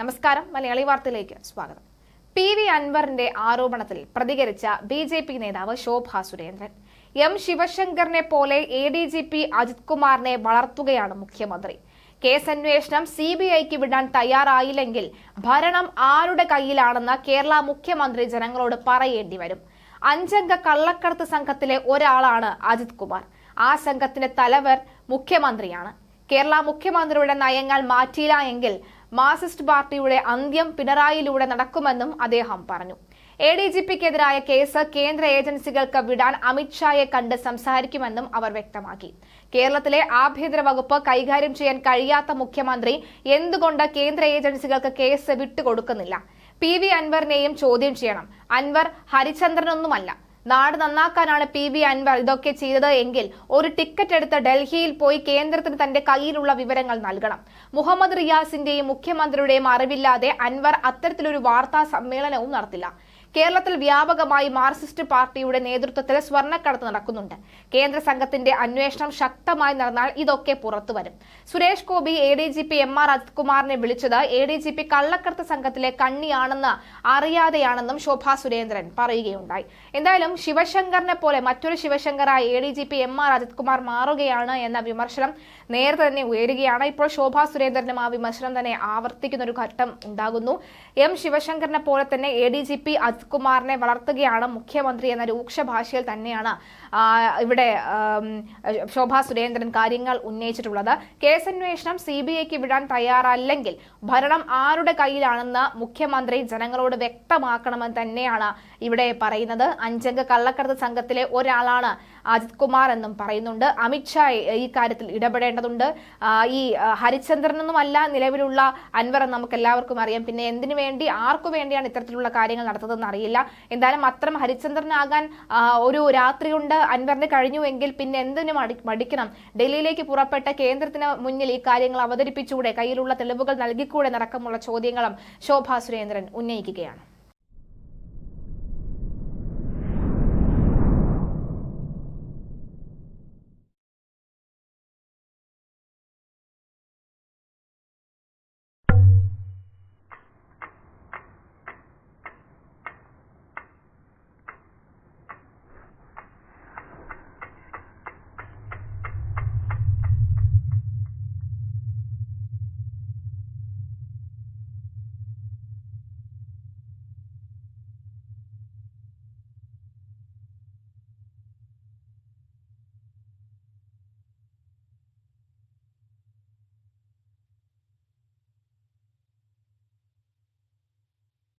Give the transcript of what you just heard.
നമസ്കാരം. മലയാളി വാർത്തയിലേക്ക് സ്വാഗതം. പി വി അൻവറിന്റെ ആരോപണത്തിൽ പ്രതികരിച്ച ബി ജെ പി നേതാവ് ശോഭ സുരേന്ദ്രൻ. എം ശിവശങ്കറിനെ പോലെ A D G P Ajith കുമാറിനെ വളർത്തുകയാണ് മുഖ്യമന്ത്രി. കേസ് അന്വേഷണം സി ബി ഐക്ക് വിടാൻ തയ്യാറായില്ലെങ്കിൽ ഭരണം ആരുടെ കയ്യിലാണെന്ന് കേരള മുഖ്യമന്ത്രി ജനങ്ങളോട് പറയേണ്ടി വരും. അഞ്ചംഗ കള്ളക്കടത്ത് സംഘത്തിലെ ഒരാളാണ് അജിത് കുമാർ. ആ സംഘത്തിന്റെ തലവർ മുഖ്യമന്ത്രിയാണ്. കേരള മുഖ്യമന്ത്രിയുടെ നയങ്ങൾ മാറ്റിയില്ല എങ്കിൽ മാർക്സിസ്റ്റ് പാർട്ടിയുടെ അന്ത്യം പിണറായിയിലൂടെ നടക്കുമെന്നും അദ്ദേഹം പറഞ്ഞു. എ ഡി ജി പിക്കെതിരായ കേസ് കേന്ദ്ര ഏജൻസികൾക്ക് വിടാൻ അമിത്ഷായെ കണ്ട് സംസാരിക്കുമെന്നും അവർ വ്യക്തമാക്കി. കേരളത്തിലെ ആഭ്യന്തര വകുപ്പ് കൈകാര്യം ചെയ്യാൻ കഴിയാത്ത മുഖ്യമന്ത്രി എന്തുകൊണ്ട് കേന്ദ്ര ഏജൻസികൾക്ക് കേസ് വിട്ടുകൊടുക്കുന്നില്ല? പി വി അൻവറിനെയും ചോദ്യം ചെയ്യണം. അൻവർ ഹരിചന്ദ്രനൊന്നുമല്ല. നാട് നന്നാക്കാനാണ് പി വി അൻവർ ഇതൊക്കെ ചെയ്തത് എങ്കിൽ ഒരു ടിക്കറ്റ് എടുത്ത് ഡൽഹിയിൽ പോയി കേന്ദ്രത്തിന് തന്റെ കയ്യിലുള്ള വിവരങ്ങൾ നൽകണം. മുഹമ്മദ് റിയാസിന്റെയും മുഖ്യമന്ത്രിയുടെയും അറിവില്ലാതെ അൻവർ അത്തരത്തിലൊരു വാർത്താ സമ്മേളനവും നടത്തില്ല. കേരളത്തിൽ വ്യാപകമായി മാർക്സിസ്റ്റ് പാർട്ടിയുടെ നേതൃത്വത്തിൽ സ്വർണക്കടത്ത് നടക്കുന്നുണ്ട്. കേന്ദ്ര സംഘത്തിന്റെ അന്വേഷണം ശക്തമായി നടന്നാൽ ഇതൊക്കെ പുറത്തുവരും Suresh Gopi A D G P M R അജിത്കുമാറിനെ വിളിച്ചത് എ ഡി ജി പി കള്ളക്കടത്ത് സംഘത്തിലെ കണ്ണിയാണെന്ന് അറിയാതെയാണെന്നും ശോഭാ സുരേന്ദ്രൻ പറയുകയുണ്ടായി. എന്തായാലും ശിവശങ്കറിനെ പോലെ മറ്റൊരു ശിവശങ്കറായ A D G P M R Ajith Kumar മാറുകയാണ് എന്ന വിമർശനം നേരത്തെ തന്നെ ഉയരുകയാണ്. ഇപ്പോൾ ശോഭാ സുരേന്ദ്രനും ആ വിമർശനം തന്നെ ആവർത്തിക്കുന്ന ഒരു ഘട്ടം ഉണ്ടാകുന്നു. എം ശിവശങ്കറിനെ പോലെ തന്നെ A D G P Ajith കുമാറിനെ വളർത്തുകയാണ് മുഖ്യമന്ത്രി എന്ന രൂക്ഷ ഭാഷയിൽ തന്നെയാണ് ഇവിടെ ശോഭാ സുരേന്ദ്രൻ കാര്യങ്ങൾ ഉന്നയിച്ചിട്ടുള്ളത്. കേസന്വേഷണം സി ബി ഐക്ക് വിടാൻ തയ്യാറല്ലെങ്കിൽ ഭരണം ആരുടെ കയ്യിലാണെന്ന് മുഖ്യമന്ത്രി ജനങ്ങളോട് വ്യക്തമാക്കണമെന്ന് തന്നെയാണ് ഇവിടെ പറയുന്നത്. അഞ്ചംഗ കള്ളക്കടത്ത് സംഘത്തിലെ ഒരാളാണ് അജിത് കുമാർ എന്നും പറയുന്നുണ്ട്. അമിത്ഷാ ഈ കാര്യത്തിൽ ഇടപെടേണ്ടതുണ്ട്. ഈ ഹരിചന്ദ്രനൊന്നുമല്ല നിലവിലുള്ള അൻവർ നമുക്ക് എല്ലാവർക്കും അറിയാം. പിന്നെ എന്തിനു വേണ്ടി ആർക്കു വേണ്ടിയാണ് ഇത്തരത്തിലുള്ള കാര്യങ്ങൾ നടത്തുന്നതെന്ന് അറിയില്ല. എന്തായാലും അത്രം ഹരിചന്ദ്രനാകാൻ ഒരു രാത്രി കൊണ്ട് അൻവറിന് കഴിഞ്ഞുവെങ്കിൽ പിന്നെ എന്തിനു മടി മടിക്കണം? ഡൽഹിയിലേക്ക് പുറപ്പെട്ട കേന്ദ്രത്തിന് മുന്നിൽ ഈ കാര്യങ്ങൾ അവതരിപ്പിച്ചുകൂടെ കയ്യിലുള്ള തെളിവുകൾ നൽകിക്കൂടെ? നടക്കമുള്ള ചോദ്യങ്ങളും ശോഭാ സുരേന്ദ്രൻ ഉന്നയിക്കുകയാണ്.